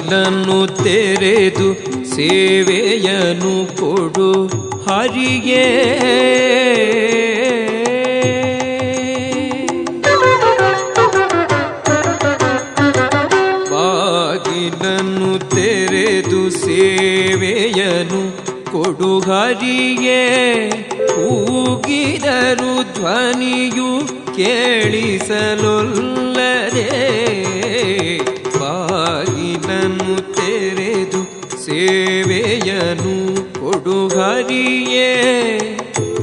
ಬಾಗಿಲನ್ನು ತೆರೆದು ಸೇವೆಯನ್ನು ಕೊಡು ಹರಿಗೆ ಬಾಗಿಲನ್ನು ತೆರೆದು ಸೇವೆಯನು ಕೊಡು ಹರಿಗೆ ಕೂಗಿದರು ಧ್ವನಿಯು ಕೇಳಿಸಲೊಲ್ಲದೆ. ಸೇವೆಯನು ಕೊಡು ಹರಿಯೇ.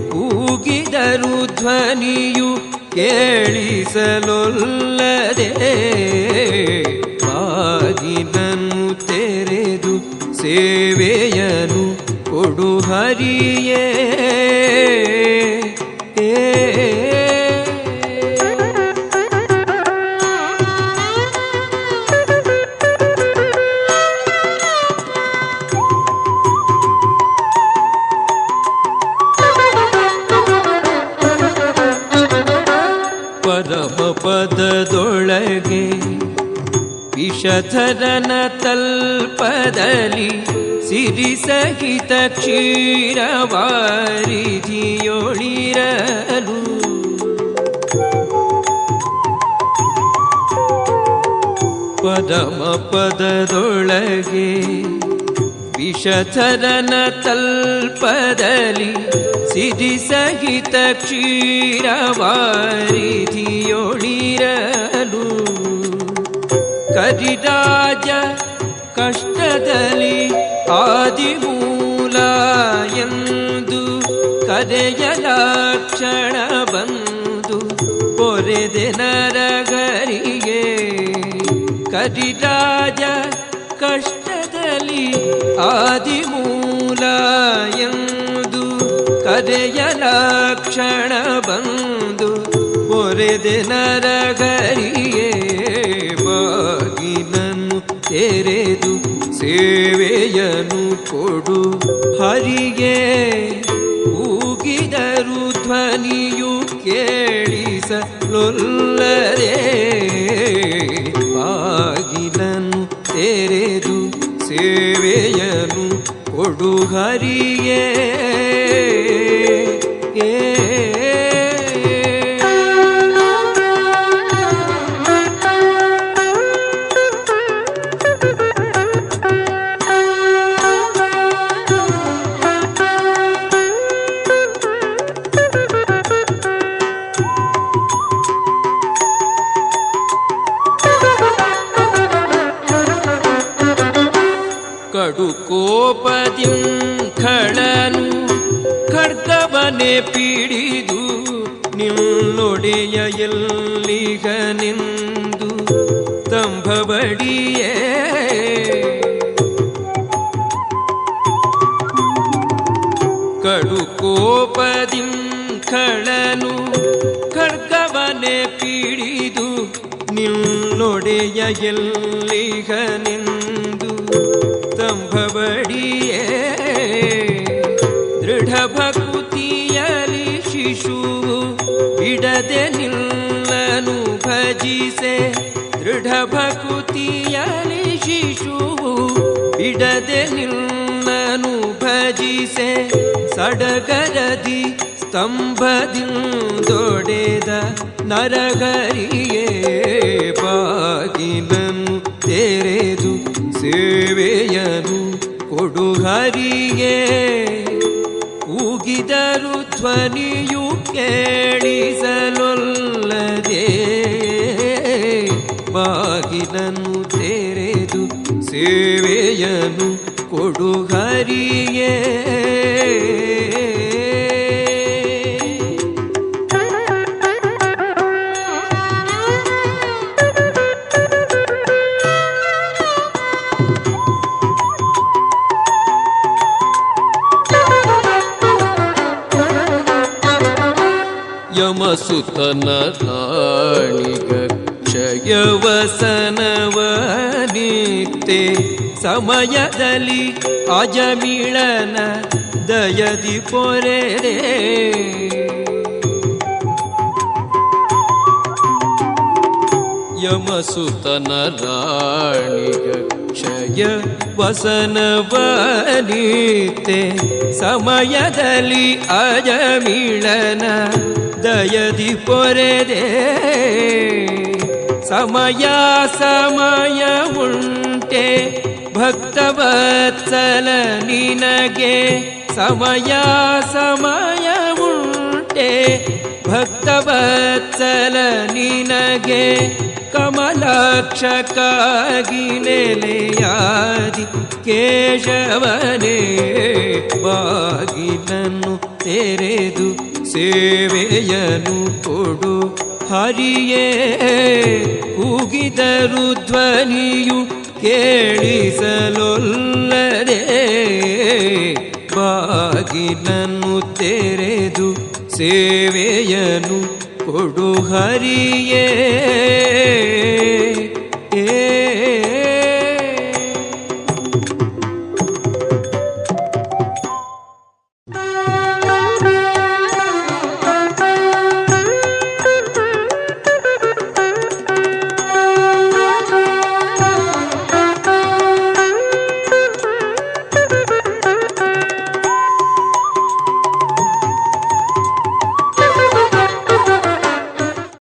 ಕೂಗಿದರು ಧ್ವನಿಯು ಕೇಳಿಸಲೊಲ್ಲದೆ. ಬಾಗಿನನ್ನು ತೆರೆದು ಸೇವೆಯನು ಕೊಡು ಹರಿಯೇ. ಪರಮ ವಿಷಧರನ ತಲ್ಪದಲ್ಲಿ ಸಿರಿ ಸಹಿತ ಕ್ಷೀರವಾರಿಧಿಯೊಳಿರಲು. ಪದಮ ಪದದೊಳಗೆ ವಿಷಧರನ ತಲ್ಪದಲ್ಲಿ ಸಿರಿ ಸಹಿತ ಕ್ಷೀರವಾರಿಧಿಯೊಳಿರಲು ಕರಿರಾಜ ಕಷ್ಟದಲ್ಲಿ ಆದಿಮೂಲ ಎಂದು ಕರೆಯಲಾಕ್ಷಣ ಬಂದು ಪೊರೆದೆ ನರಗರಿಗೆ. ಕರಿರಾಜ ಕಷ್ಟದಲ್ಲಿ ಆದಿಮೂಲ ಎಂದು ಕರೆಯಲಾಕ್ಷಣ ಬಂದು ಪೊರೆದೆ ನರಗರಿಯೇ ತೆರೆದು ಸೇವೆಯನು ಕೊಡು. ಹರಿಗೆ ಕೂಗಿದರು ಧ್ವನಿಯು ಕೇಳಿಸಲೊಲ್ಲರೆ. ಬಾಗಿಲನ್ನು ತೆರೆದು ಸೇವೆಯನು ಕೊಡು ಹರಿಗೆ ಖಡ್ಗವನೆ ಪಿಡಿದು ನಿಲ್ಲೊಡೆಯ ಎಲ್ಲಿಗ ನಿಂದು ತಂಭಬಡಿಯೇ ಕಡು ಕೋಪದಿಂ ಖಳನು ಖಡ್ಗವನೆ ಪಿಡಿದು ನಿಲ್ಲೊಡೆಯ ಎಲ್ಲಿಗ ನಿಂದು ಭಕುತಿಯಲಿ ಶಿಶುವು ಬಿಡದೆ ನಿನ್ನನು ಭಜಿಸೆ ಸಡಗರದಿ ಸ್ತಂಭದಿಂದೊಡೆದ ನರಗರಿಯೇ ಬಾಗಿಲನ್ನು ತೆರೆದು ಸೇವೆಯನು ಕೊಡು ಹರಿಗೆ ಕೂಗಿದರು ಧ್ವನಿಯು ಕೇಳಿಸಲೊಲ್ಲದೆ ಬಾಗಿಲನ್ನು ತೆರೆದು ಸೇವೆಯನು ಕೊಡು ಹರಿಯೇ. ಯಮಸುತನ ರಾಣಿಗ ಕ್ಷಯವಸನವ ನಿತ್ತೆ ಸಮಯದಲ್ಲಿ ಅಜಮಿಳನ ದಯದಿ ಪೊರೆ ಯಮಸುತನ ರಾಣಿಯ ಕ್ಷಯ ವಸನವನೀತೆ ಸಮಯದಲ್ಲಿ ಅಜಮಿಳನ ದಯದಿ ಪೊರೆದೆ ಸಮಯ ಸಮಯ ಉಂಟೆ ಭಕ್ತವತ್ಸಲ ನಿನಗೆ ಸಮಯ ಸಮಯ ಉಂಟೆ ಭಕ್ತವತ್ಸಲ ನಿನಗೆ ಕಮಲಾಕ್ಷಕ್ಕಾಗಿ ನೆಲೆಯಾದಿ ಕೇಶವನೇ ಬಾಗಿಲನ್ನು ತೆರೆದು ಸೇವೆಯನು ಕೊಡು ಹರಿಯೇ ಕೂಗಿದರು ಧ್ವನಿಯು ಕೇಳಿಸಲೊಲ್ಲದೆ ಬಾಗಿಲನ್ನು ತೆರೆದು ಸೇವೆಯನು ಕೊಡು ಹರಿಯೇ.